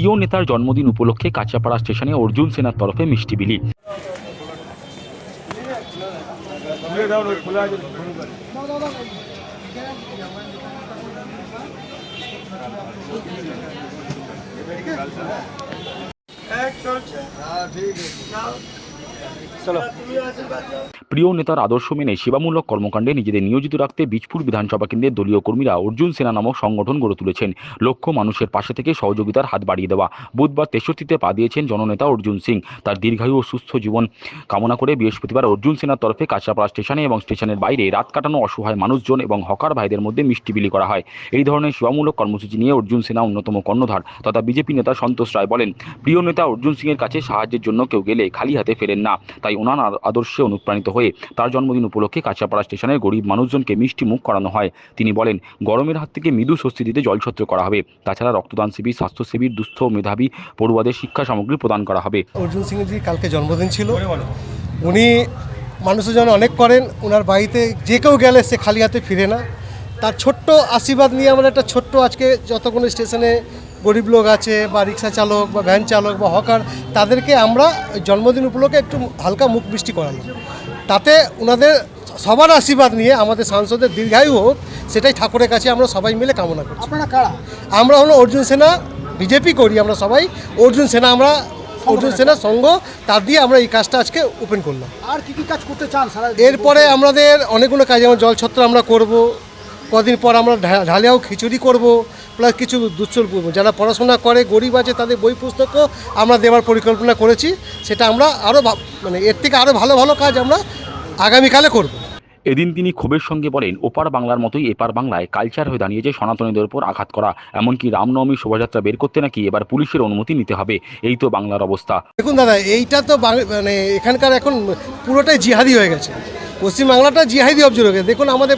প্রিয় নেতার জন্মদিন উপলক্ষে কাঁচাপাড়া স্টেশনে অর্জুন সেনার তরফে মিষ্টি বিলি। প্রিয় নেতার আদর্শ মেনে সেবামূলক কর্মকাণ্ডে নিজেদের নিয়োজিত রাখতে বীজপুর বিধানসভা কেন্দ্রের দলীয় কর্মীরা অর্জুন সেনা নামক সংগঠন গড়ে তুলেছেন। লক্ষ্য মানুষের পাশে থেকে সহযোগিতার হাত বাড়িয়ে দেওয়া। বুধবার তেষট্টিতে পা দিয়েছেন জননেতা অর্জুন সিং। তার দীর্ঘায়ু ও সুস্থ জীবন কামনা করে বৃহস্পতিবার অর্জুন সেনার তরফে কাঁচরাপাড়া স্টেশনে এবং স্টেশনের বাইরে রাত কাটানো অসহায় মানুষজন এবং হকার ভাইদের মধ্যে মিষ্টি বিলি করা হয়। এই ধরনের সেবামূলক কর্মসূচি নিয়ে অর্জুন সেনা অন্যতম কর্ণধার তথা বিজেপি নেতা সন্তোষ রায় বলেন, প্রিয় নেতা, অর্জুন সিংয়ের কাছে সাহায্যের জন্য কেউ গেলে খালি হাতে ফেরেন না। তাই ওনার আদর্শে অনুপ্রাণিত হয়ে তার জন্মদিন উপলক্ষে কাঁচাপাড়া স্টেশনের গরিব মানুষজনকে মিষ্টি মুখ করানো হয়। তিনি বলেন, গরমের হাত থেকে মৃদু স্বস্তি দিতে জলছত্র করা হবে। তাছাড়া রক্তদান শিবির স্বাস্থ্যসেবীর দুস্থ মেধাবী পড়ুয়াদের শিক্ষা সামগ্রী প্রদান করা হবে। অর্জুন সিংজি কালকে জন্মদিন ছিল। উনি মানুষের জন্য অনেক করেন ওনার বাড়িতে যে কেউ গেলে সে খালি হাতে ফিরে না। তার ছোট্ট আশীর্বাদ নিয়ে আমরা একটা ছোট্ট আজকে যতক্ষণ স্টেশনে গরিব লোক আছে বা রিক্সা চালক বা ভ্যান চালক বা হকার তাদেরকে আমরা জন্মদিন উপলক্ষে একটু হালকা মুখ বৃষ্টি করালাম। তাতে ওনাদের সবার আশীর্বাদ নিয়ে আমাদের সাংসদের দীর্ঘায়ু হোক সেটাই ঠাকুরের কাছে আমরা সবাই মিলে কামনা করছি। আপনারা কারা? আমরা হলো অর্জুন সেনা বিজেপি করি আমরা সবাই। অর্জুন সেনা আমরা অর্জুন সেনা সংঘ তার দিয়ে আমরা এই কাজটা আজকে ওপেন করলাম। আর কি কি কাজ করতে চান এরপরে আমাদের অনেকগুলো কাজ যেমন জলছত্র আমরা করব কদিন পর আমরা ঢালিয়াও খিচুড়ি করব প্লাস কিছু দুচ্ছল যারা পড়াশোনা করে গরিব আছে তাদের বই পুস্তকও আমরা দেওয়ার পরিকল্পনা করেছি। সেটা আমরা আরও মানে এর থেকে আরও ভালো ভালো কাজ আমরা আগামীকালে করব। এদিন তিনি ক্ষোভের সঙ্গে বলেন ওপার বাংলার মতোই এপার বাংলায় কালচার হয়ে দাঁড়িয়েছে সনাতনীদের উপর আঘাত করা। এমনকি রামনবমী শোভাযাত্রা বের করতে নাকি এবার পুলিশের অনুমতি নিতে হবে। এই তো বাংলার অবস্থা। দেখুন দাদা এইটা তো মানে এখানকার এখন পুরোটাই জিহাদি হয়ে গেছে। পশ্চিমবাংলাটা জিহাদি অবজর হয়ে গেছে। দেখুন আমাদের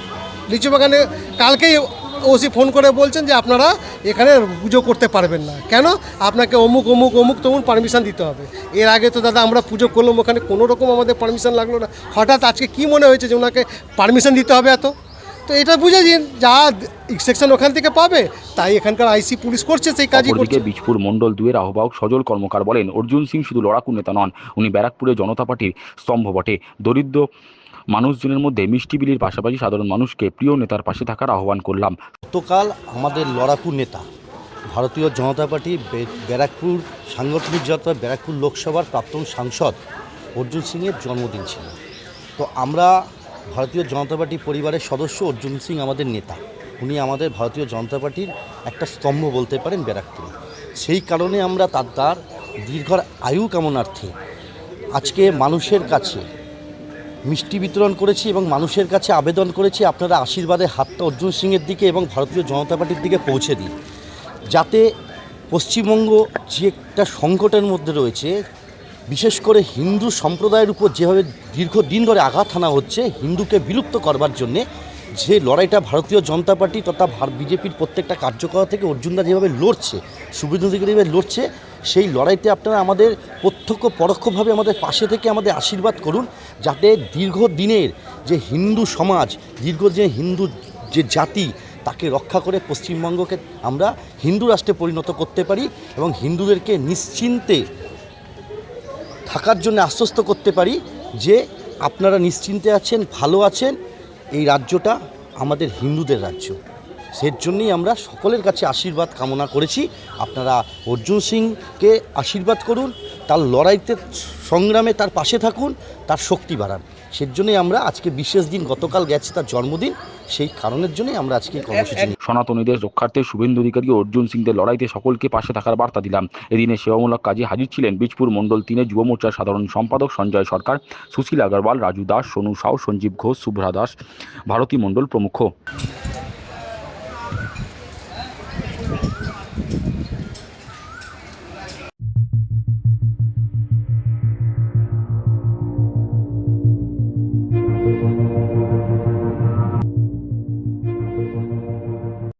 লিচু বাগানে কালকেই ওসি ফোন করে বলছেন যে আপনারা এখানে পুজো করতে পারবেন না। কেন? আপনাকে অমুক অমুক অমুক তমুক পারমিশন দিতে হবে। এর আগে তো দাদা আমরা পুজো করলাম, ওখানে কোনো রকম আমাদের পারমিশন লাগল না। হঠাৎ আজকে কি মনে হয়েছে যে ওনাকে পারমিশন দিতে হবে এত? তো এটা বুঝে দিন, যা সেকশন ওখান থেকে পাবে, তাই এখানকার আইসি পুলিশ করছে, সেই কাজই করছে। বীজপুর মণ্ডল দুয়ের আহ্বায়ক সজল কর্মকার বলেন, অর্জুন সিং শুধু লড়াকু নেতা নন, উনি ব্যারাকপুরে জনতা পার্টির স্তম্ভ বটে। দরিদ্র মানুষজনের মধ্যে মিষ্টি বিলির পাশাপাশি সাধারণ মানুষকে প্রিয় নেতার পাশে থাকার আহ্বান করলাম। গতকাল আমাদের লড়াকু নেতা, ভারতীয় জনতা পার্টি ব্যারাকপুর সাংগঠনিক যাত্রা, ব্যারাকপুর লোকসভার প্রাক্তন সাংসদ অর্জুন সিংয়ের জন্মদিন ছিল। তো আমরা ভারতীয় জনতা পার্টি পরিবারের সদস্য অর্জুন সিং আমাদের নেতা। উনি আমাদের ভারতীয় জনতা পার্টির একটা স্তম্ভ বলতে পারেন ব্যারাকপুরে। সেই কারণে আমরা তার তার দীর্ঘর আয়ু কামনার্থে আজকে মানুষের কাছে মিষ্টি বিতরণ করেছি এবং মানুষের কাছে আবেদন করেছি আপনারা আশীর্বাদের হাতটা অর্জুন সিংয়ের দিকে এবং ভারতীয় জনতা পার্টির দিকে পৌঁছে দিন। যাতে পশ্চিমবঙ্গ যে একটা সংকটের মধ্যে রয়েছে, বিশেষ করে হিন্দু সম্প্রদায়ের উপর যেভাবে দীর্ঘদিন ধরে আঘাত হানা হচ্ছে, হিন্দুকে বিলুপ্ত করবার জন্যে যে লড়াইটা ভারতীয় জনতা পার্টি তথা বিজেপির প্রত্যেকটা কার্যকর থেকে অর্জুনদা যেভাবে লড়ছে সুবিধা যেভাবে লড়ছে সেই লড়াইতে আপনারা আমাদের প্রত্যক্ষ পরোক্ষভাবে আমাদের পাশে থেকে আমাদের আশীর্বাদ করুন যাতে দীর্ঘদিনের যে হিন্দু সমাজ দীর্ঘদিনের হিন্দু যে জাতি, তাকে রক্ষা করে পশ্চিমবঙ্গকে আমরা হিন্দু রাষ্ট্রে পরিণত করতে পারি এবং হিন্দুদেরকে নিশ্চিন্তে থাকার জন্য আশ্বস্ত করতে পারি যে আপনারা নিশ্চিন্তে আছেন, ভালো আছেন, এই রাজ্যটা আমাদের হিন্দুদের রাজ্য। সের জন্যই আমরা সকলের কাছে আশীর্বাদ কামনা করেছি। আপনারা অর্জুন সিংকে আশীর্বাদ করুন, তার লড়াইতে সংগ্রামে তার পাশে থাকুন, তার শক্তি বাড়ান। সের জন্যই আমরা আজকে বিশেষ দিন গতকাল গেছে তার জন্মদিন, সেই কারণের জন্যই আমরা আজকে কর্মসূচি সনাতনীদের, রক্ষার্থে শুভেন্দু অধিকারী অর্জুন সিংদের লড়াইতে সকলকে পাশে থাকার বার্তা দিলাম। এদিনে সেবামূলক কাজে হাজির ছিলেন বীজপুর মণ্ডল তিনে যুব মোর্চার সাধারণ সম্পাদক সঞ্জয় সরকার, সুশীল আগরওয়াল, রাজু দাস, সোনু সাউ, সঞ্জীব ঘোষ শুভ্রা দাস, ভারতী মণ্ডল প্রমুখ।